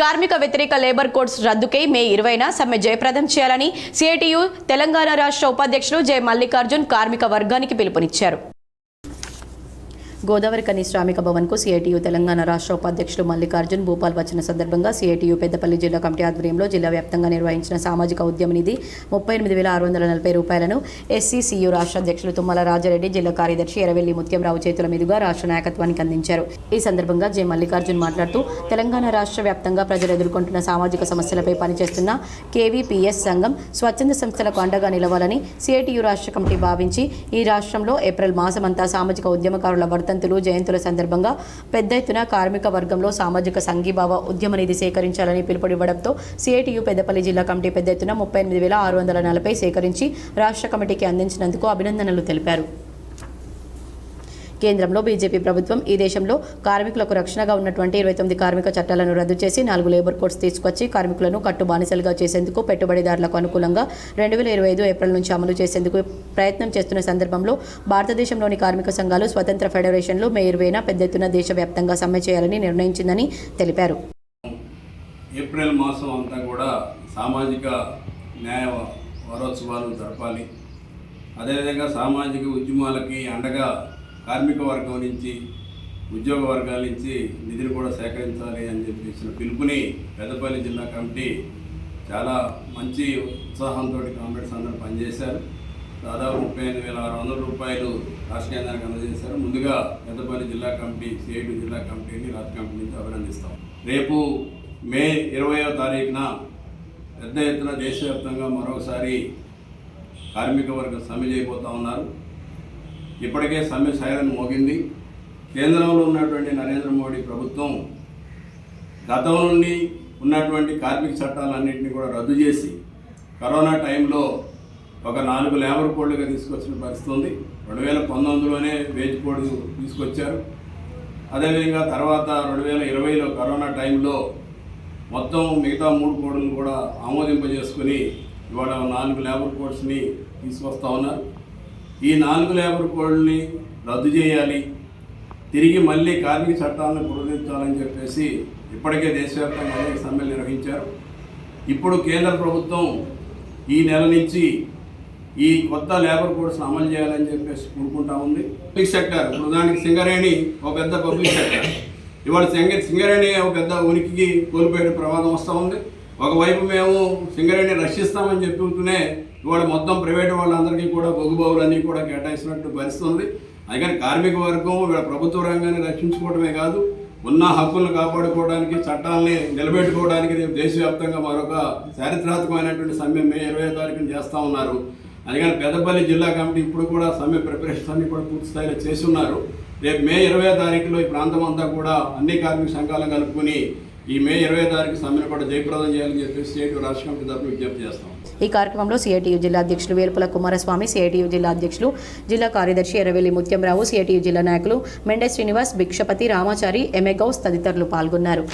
కార్మిక వ్యతిరేక labour codes రద్దుకై మే ఇరవైన సమ్మె జయప్రదం చేయాలని సిఐటియు తెలంగాణ రాష్ట్ర ఉపాధ్యక్షులు జె మల్లికార్జున్ కార్మిక వర్గానికి పిలుపునిచ్చారు. గోదావరి కని శ్రామిక భవన్కు సిఐటియు తెలంగాణ రాష్ట్ర ఉపాధ్యక్షులు మల్లికార్జున్ భూపాల్ వచ్చిన సందర్భంగా సిఐటియు పెద్దపల్లి జిల్లా కమిటీ ఆధ్వర్యంలో జిల్లా వ్యాప్తంగా నిర్వహించిన సామాజిక ఉద్యమ నిధి ముప్పై ఎనిమిది వేల ఆరు వందల నలభై రూపాయలను ఎస్సీసీయు రాష్ట్ర అధ్యక్షులు తుమ్మల రాజారెడ్డి జిల్లా కార్యదర్శి ఎరవెల్లి ముత్యంరావు చేతుల మీదుగా రాష్ట్ర నాయకత్వానికి అందించారు. ఈ సందర్భంగా జె. మల్లికార్జున్ మాట్లాడుతూ తెలంగాణ రాష్ట్ర వ్యాప్తంగా ప్రజలు ఎదుర్కొంటున్న సామాజిక సమస్యలపై పనిచేస్తున్న కేవీపీఎస్ సంఘం స్వచ్ఛంద సంస్థలకు అండగా నిలవాలని సిఐటియు రాష్ట్ర కమిటీ భావించి ఈ రాష్ట్రంలో ఏప్రిల్ మాసమంతా సామాజిక ఉద్యమకారుల వర్ధంతులు జయంతుల సందర్భంగా పెద్ద ఎత్తున కార్మిక వర్గంలో సామాజిక సంఘీభావ ఉద్యమ నిధి సేకరించాలని పిలుపునివ్వడంతో సిఐటియు పెద్దపల్లి జిల్లా కమిటీ పెద్ద ఎత్తున ముప్పై ఎనిమిది వేల ఆరు వందల నలభై సేకరించి రాష్ట్ర కమిటీకి అందించినందుకు అభినందనలు తెలిపారు. కేంద్రంలో బీజేపీ ప్రభుత్వం ఈ దేశంలో కార్మికులకు రక్షణగా ఉన్నటువంటి ఇరవై తొమ్మిది కార్మిక చట్టాలను రద్దు చేసి నాలుగు లేబర్ కోడ్స్ తీసుకొచ్చి కార్మికులను కట్టు బానిసలుగా చేసేందుకు పెట్టుబడిదారులకు అనుకూలంగా రెండు వేల ఇరవై ఐదు ఏప్రిల్ నుంచి అమలు చేసేందుకు ప్రయత్నం చేస్తున్న సందర్భంలో భారతదేశంలోని కార్మిక సంఘాలు స్వతంత్ర ఫెడరేషన్లు మే ఇరవైన పెద్ద ఎత్తున దేశవ్యాప్తంగా సమ్మె చేయాలని నిర్ణయించిందని తెలిపారు. ఏప్రిల్ మాసం అంతా కూడా సామాజిక న్యాయ వారోత్సవాలు జరపాలి. అదేవిధంగా సామాజిక ఉద్యమాలకి అండగా కార్మిక వర్గం నుంచి ఉద్యోగ వర్గాల నుంచి నిధులు కూడా సేకరించాలి అని చెప్పి ఇచ్చిన పిలుపుని పెద్దపల్లి జిల్లా కమిటీ చాలా మంచి ఉత్సాహంతో కామ్రేడ్స్ అందరూ పనిచేశారు. దాదాపు ముప్పై ఐదు వేల ఆరు వందల రూపాయలు రాష్ట్ర కేంద్రానికి అందజేశారు. ముందుగా పెద్దపల్లి జిల్లా కమిటీ సిఐటి జిల్లా కమిటీని రాష్ట్ర కమిటీ నుంచి అభినందిస్తాం. రేపు మే ఇరవయో తారీఖున పెద్ద ఎత్తున దేశవ్యాప్తంగా మరొకసారి కార్మిక వర్గం సమ్మె చేయబోతా ఉన్నారు. ఇప్పటికే సమ్మె సైరన్ మోగింది. కేంద్రంలో ఉన్నటువంటి నరేంద్ర మోడీ ప్రభుత్వం గతం నుండి ఉన్నటువంటి కార్మిక చట్టాలన్నింటినీ కూడా రద్దు చేసి కరోనా టైంలో ఒక నాలుగు లేబర్ కోడ్లుగా తీసుకొచ్చిన పరిస్థితి ఉంది. రెండు వేల పంతొమ్మిదిలోనే వేజ్ కోడ్ తీసుకొచ్చారు. అదేవిధంగా తర్వాత రెండు వేల ఇరవైలో కరోనా టైంలో మొత్తం మిగతా మూడు కోడ్లను కూడా ఆమోదింపజేసుకుని ఇవాళ నాలుగు లేబర్ కోడ్స్ని తీసుకొస్తా ఉన్నారు. ఈ నాలుగు లేబర్ కోడ్ని రద్దు చేయాలి. తిరిగి మళ్ళీ కార్మిక చట్టాలను పునరుద్ధరించాలని చెప్పేసి ఇప్పటికే దేశవ్యాప్తంగా అనేక సమ్మెలు నిర్వహించారు. ఇప్పుడు కేంద్ర ప్రభుత్వం ఈ నెల నుంచి ఈ కొత్త లేబర్ కోడ్స్ అమలు చేయాలని చెప్పేసి కోరుకుంటా ఉంది. పబ్లిక్ సెక్టర్ ఇప్పుడు దానికి సింగరేణి ఒక పెద్ద పబ్లిక్ సెక్టర్. ఇవాళ సింగ సింగరేణి ఒక పెద్ద ఉనికికి కోల్పోయే ప్రమాదం వస్తూ ఉంది. ఒకవైపు మేము సింగరేణి రక్షిస్తామని చెప్పుకుంటూనే ఇవాళ మొత్తం ప్రైవేట్ వాళ్ళందరికీ కూడా బొగుబావులన్నీ కూడా కేటాయిస్తున్నట్టు పరిస్థితి ఉంది కానీ కార్మిక వర్గం వీళ్ళ ప్రభుత్వ రంగాన్ని రక్షించుకోవడమే కాదు ఉన్న హక్కులను కాపాడుకోవడానికి చట్టాలని నిలబెట్టుకోవడానికి రేపు దేశవ్యాప్తంగా మరొక చారిత్రాత్మకమైనటువంటి సమ్మె మే ఇరవై తారీఖున చేస్తూ ఉన్నారు. అందుకని పెద్దపల్లి జిల్లా కమిటీ ఇప్పుడు కూడా సమ్మె ప్రిపరేషన్స్ అన్ని కూడా పూర్తి స్థాయిలో చేసి ఉన్నారు. రేపు మే ఇరవై తారీఖులో ఈ ప్రాంతం అంతా కూడా అన్ని కార్మిక సంఘాలను కలుపుకొని ఈ మే ఇరవై తారీఖు సమ్మెను కూడా జయప్రదం చేయాలని చెప్పేసి సిఐటి రాష్ట్ర కమిటీ తరఫున విజ్ఞప్తి చేస్తాం. ఈ కార్యక్రమంలో సిఐటియు జిల్లా అధ్యక్షులు వేల్పుల కుమారస్వామి సిఐటియు జిల్లా అధ్యక్షులు జిల్లా కార్యదర్శి ఎర్రవెల్లి ముత్యంరావు సిఐటియు జిల్లా నాయకులు మెండే శ్రీనివాస్ భిక్షపతి రామాచారి ఎమెగౌస్ తదితరులు పాల్గొన్నారు.